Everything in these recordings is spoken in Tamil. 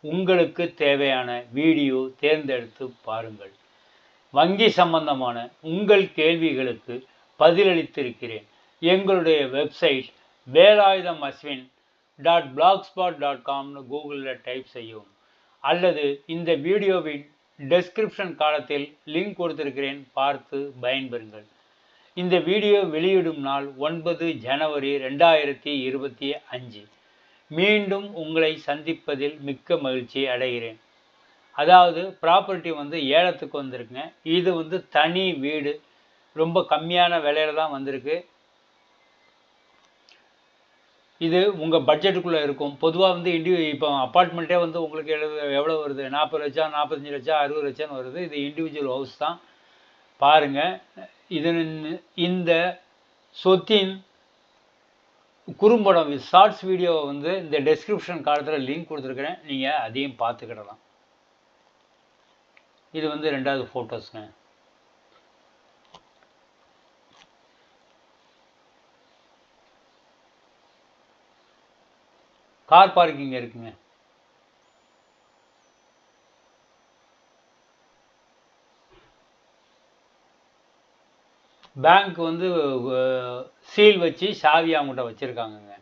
உங்களுக்கு தேவையான வீடியோ தேர்ந்தெடுத்து பாருங்கள். வங்கி சம்பந்தமான உங்கள் கேள்விகளுக்கு பதிலளித்திருக்கிறேன். எங்களுடைய website Velayudham Ashwin dot blog spot dot காம்னு கூகுளில் டைப் செய்யவும். அல்லது இந்த வீடியோவின் டெஸ்கிரிப்ஷன் காலத்தில் லிங்க் கொடுத்திருக்கிறேன் பார்த்து பயன்பெறுங்கள். இந்த வீடியோ வெளியிடும் நாள் ஒன்பது ஜனவரி ரெண்டாயிரத்தி இருபத்தி அஞ்சு. மீண்டும் உங்களை சந்திப்பதில் மிக்க மகிழ்ச்சி அடைகிறேன். அதாவது ப்ராப்பர்ட்டி வந்து ஏலத்துக்கு வந்திருக்குங்க. இது வந்து தனி வீடு. ரொம்ப கம்மியான விலையில தான் வந்திருக்கு. இது உங்கள் பட்ஜெட்டுக்குள்ளே இருக்கும். பொதுவாக வந்து இண்டி இப்போ அப்பார்ட்மெண்ட்டே வந்து உங்களுக்கு எழுது எவ்வளோ வருது? நாற்பது லட்சம் நாற்பத்தஞ்சு லட்சம் அறுபது லட்சம்னு வருது. இது இண்டிவிஜுவல் ஹவுஸ் தான். பாருங்கள் இது இந்த சொத்தின் குறும்படம் ஷார்ட்ஸ் வீடியோவை வந்து இந்த டெஸ்கிரிப்ஷன் காலத்தில் லிங்க் கொடுத்துருக்குறேன். நீங்கள் அதையும் பார்த்துக்கிடலாம். இது வந்து ரெண்டாவது ஃபோட்டோஸ்ங்க கார் பார்க்கிங் இருக்குங்க. பேங்க் வந்து சீல் வச்சு சாவி அவங்ககிட்ட வச்சுருக்காங்கங்க.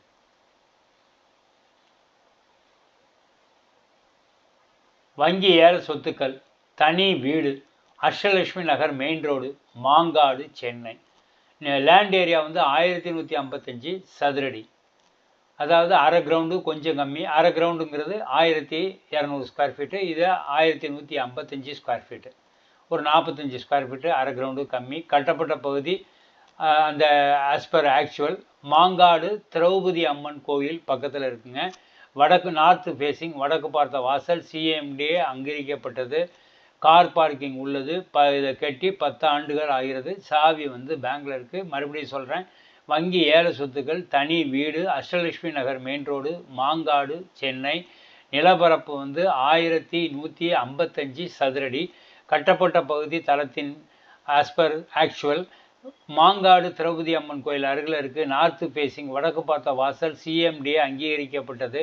வங்கி ஏற சொத்துக்கள் தனி வீடு Ashtalakshmi Nagar main road Mangadu Chennai. Land area வந்து ஆயிரத்தி நூற்றி ஐம்பத்தஞ்சு சதுரடி. அதாவது அரை கிரவுண்டு கொஞ்சம் கம்மி. அரை கிரவுண்டுங்கிறது ஆயிரத்தி இரநூறு ஸ்கொயர் ஃபீட்டு. இது ஆயிரத்தி நூற்றி ஐம்பத்தஞ்சு ஸ்கொயர் ஃபீட்டு. ஒரு நாற்பத்தஞ்சு ஸ்கொயர் ஃபீட்டு அரை கிரவுண்டு கம்மி. கட்டப்பட்ட பகுதி அந்த as per actual Mangadu Draupadi Amman கோயில் பக்கத்தில் இருக்குங்க. வடக்கு நார்த்து ஃபேஸிங் வடக்கு பார்த்த வாசல் சிஎம்டிஏ அங்கீகரிக்கப்பட்டது. கார் பார்க்கிங் உள்ளது. ப இதை கட்டி பத்து ஆண்டுகள் ஆகிறது. சாவி வந்து பேங்கில் இருக்குது மறுபடியும் சொல்கிறேன் வங்கி ஏல சொத்துக்கள் தனி வீடு அஷ்டலட்சுமி நகர் மெயின் ரோடு மாங்காடு சென்னை. நிலப்பரப்பு வந்து ஆயிரத்தி நூற்றி ஐம்பத்தஞ்சு சதுரடி. கட்டப்பட்ட பகுதி தளத்தின் as per actual Mangadu Draupadi Amman கோயில் அருகில் இருக்குது நார்த்து ஃபேஸிங் வடக்கு பார்த்த வாசல் சிஎம்டிஏ அங்கீகரிக்கப்பட்டது.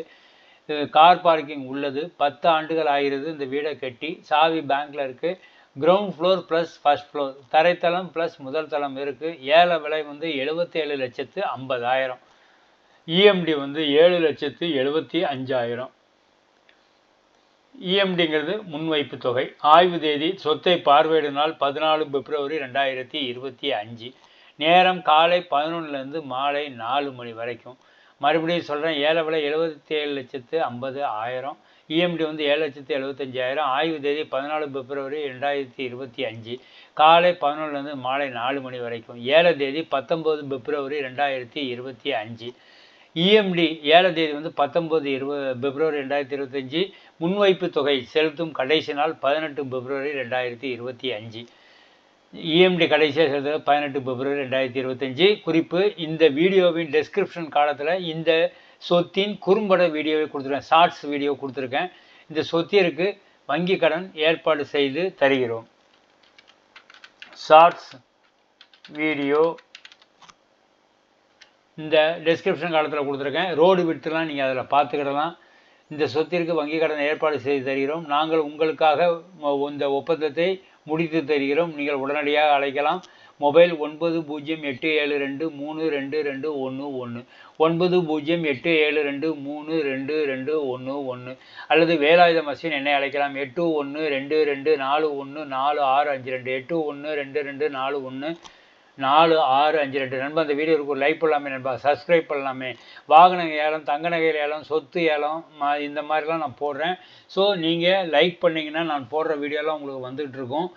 கார் பார்க்கிங் உள்ளது. பத்து ஆண்டுகள் ஆகிறது இந்த வீடை கட்டி. சாவி பேங்க்கில் இருக்குது ground floor plus first floor தரைத்தளம் plus முதல் தளம் இருக்குது ஏழை விலை வந்து எழுபத்தேழு லட்சத்து ஐம்பதாயிரம். இஎம்டி வந்து ஏழு லட்சத்து எழுபத்தி அஞ்சாயிரம். இஎம்டிங்கிறது முன்வைப்பு தொகை. ஆய்வு தேதி சொத்தை பார்வையிடும் நாள் பதினாலு பிப்ரவரி ரெண்டாயிரத்தி இருபத்தி அஞ்சு. நேரம் காலை பதினொன்றுலேருந்து மாலை நாலு மணி வரைக்கும். மறுபடியும் சொல்கிறேன் ஏழை விலை எழுபத்தி ஏழு லட்சத்து ஐம்பது ஆயிரம். இஎம்டி வந்து ஏழு லட்சத்து எழுபத்தஞ்சாயிரம் ஆய்வு தேதி பதினாலு பிப்ரவரி ரெண்டாயிரத்தி இருபத்தி அஞ்சு. காலை பதினொன்றுலேருந்து மாலை நாலு மணி வரைக்கும். ஏழை தேதி பத்தொம்போது பிப்ரவரி ரெண்டாயிரத்தி இருபத்தி அஞ்சு. இஎம்டி ஏழாம் தேதி வந்து பத்தொம்போது இருபது பிப்ரவரி ரெண்டாயிரத்தி இருபத்தஞ்சி. முன்வைப்பு தொகை செலுத்தும் கடைசி நாள் பதினெட்டு பிப்ரவரி ரெண்டாயிரத்தி இருபத்தி அஞ்சு. இஎம்டி கடைசியாக செலுத்த பதினெட்டு பிப்ரவரி ரெண்டாயிரத்தி இருபத்தஞ்சி. குறிப்பு இந்த வீடியோவின் டெஸ்கிரிப்ஷன் காலத்தில் இந்த சொத்தின் குறும்பட வீடியோவை கொடுத்துருக்கேன். ஷார்ட்ஸ் வீடியோ கொடுத்துருக்கேன். இந்த சொத்திற்கு வங்கி கடன் ஏற்பாடு செய்து தருகிறோம். ஷார்ட்ஸ் வீடியோ இந்த டெஸ்கிரிப்ஷன் காலத்தில் கொடுத்துருக்கேன். ரோடு விட்டுலாம் நீங்கள் அதில் பார்த்துக்கிடலாம். இந்த சொத்திற்கு வங்கி கடன் ஏற்பாடு செய்து தருகிறோம். நாங்கள் உங்களுக்காக இந்த ஒப்பந்தத்தை முடித்து தருகிறோம். நீங்கள் உடனடியாக அழைக்கலாம். மொபைல் ஒன்பது பூஜ்ஜியம் எட்டு ஏழு ரெண்டு மூணு ரெண்டு ரெண்டு ஒன்று ஒன்று ஒன்பது பூஜ்ஜியம் எட்டு ஏழு ரெண்டு மூணு ரெண்டு ரெண்டு ஒன்று ஒன்று அல்லது வேலாயுத மசின் என்னை அழைக்கலாம். எட்டு ஒன்று ரெண்டு ரெண்டு நாலு ஒன்று நாலு ஆறு அஞ்சு ரெண்டு. எட்டு ஒன்று ரெண்டு ரெண்டு நாலு ஒன்று நாலு ஆறு அஞ்சு ரெண்டு. நண்பா அந்த வீடியோவுக்கு ஒரு லைக் பண்ணலாமே நண்பா. சப்ஸ்கிரைப் பண்ணலாமே. வாகன ஏலம் தங்க நகையில் ஏலம் சொத்து ஏலம் இந்த மாதிரிலாம் நான் போடுறேன். ஸோ நீங்கள் லைக் பண்ணிங்கன்னா நான் போடுற வீடியோலாம் உங்களுக்கு வந்துகிட்ருக்கும்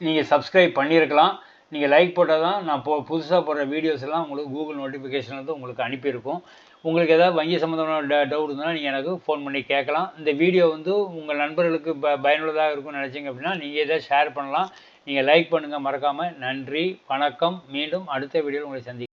நீங்கள் சப்ஸ்கிரைப் பண்ணியிருக்கலாம். நீங்கள் லைக் போட்டால் தான் நான் போ புதுசாக போடுற வீடியோஸ் எல்லாம் உங்களுக்கு கூகுள் நோட்டிஃபிகேஷன் வந்து உங்களுக்கு அனுப்பியிருக்கும். உங்களுக்கு ஏதாவது வங்கி சம்மந்தமான ட டவுட் இருந்தால் நீங்கள் எனக்கு ஃபோன் பண்ணி கேட்கலாம். இந்த வீடியோ வந்து உங்கள் நண்பர்களுக்கு ப பயனுள்ளதாக இருக்கும்னு நினச்சிங்க அப்படின்னா நீங்கள் எதாவது ஷேர் பண்ணலாம். நீங்கள் லைக் பண்ணுங்கள் மறக்காமல் நன்றி வணக்கம். மீண்டும் அடுத்த வீடியோவில் உங்களை சந்தி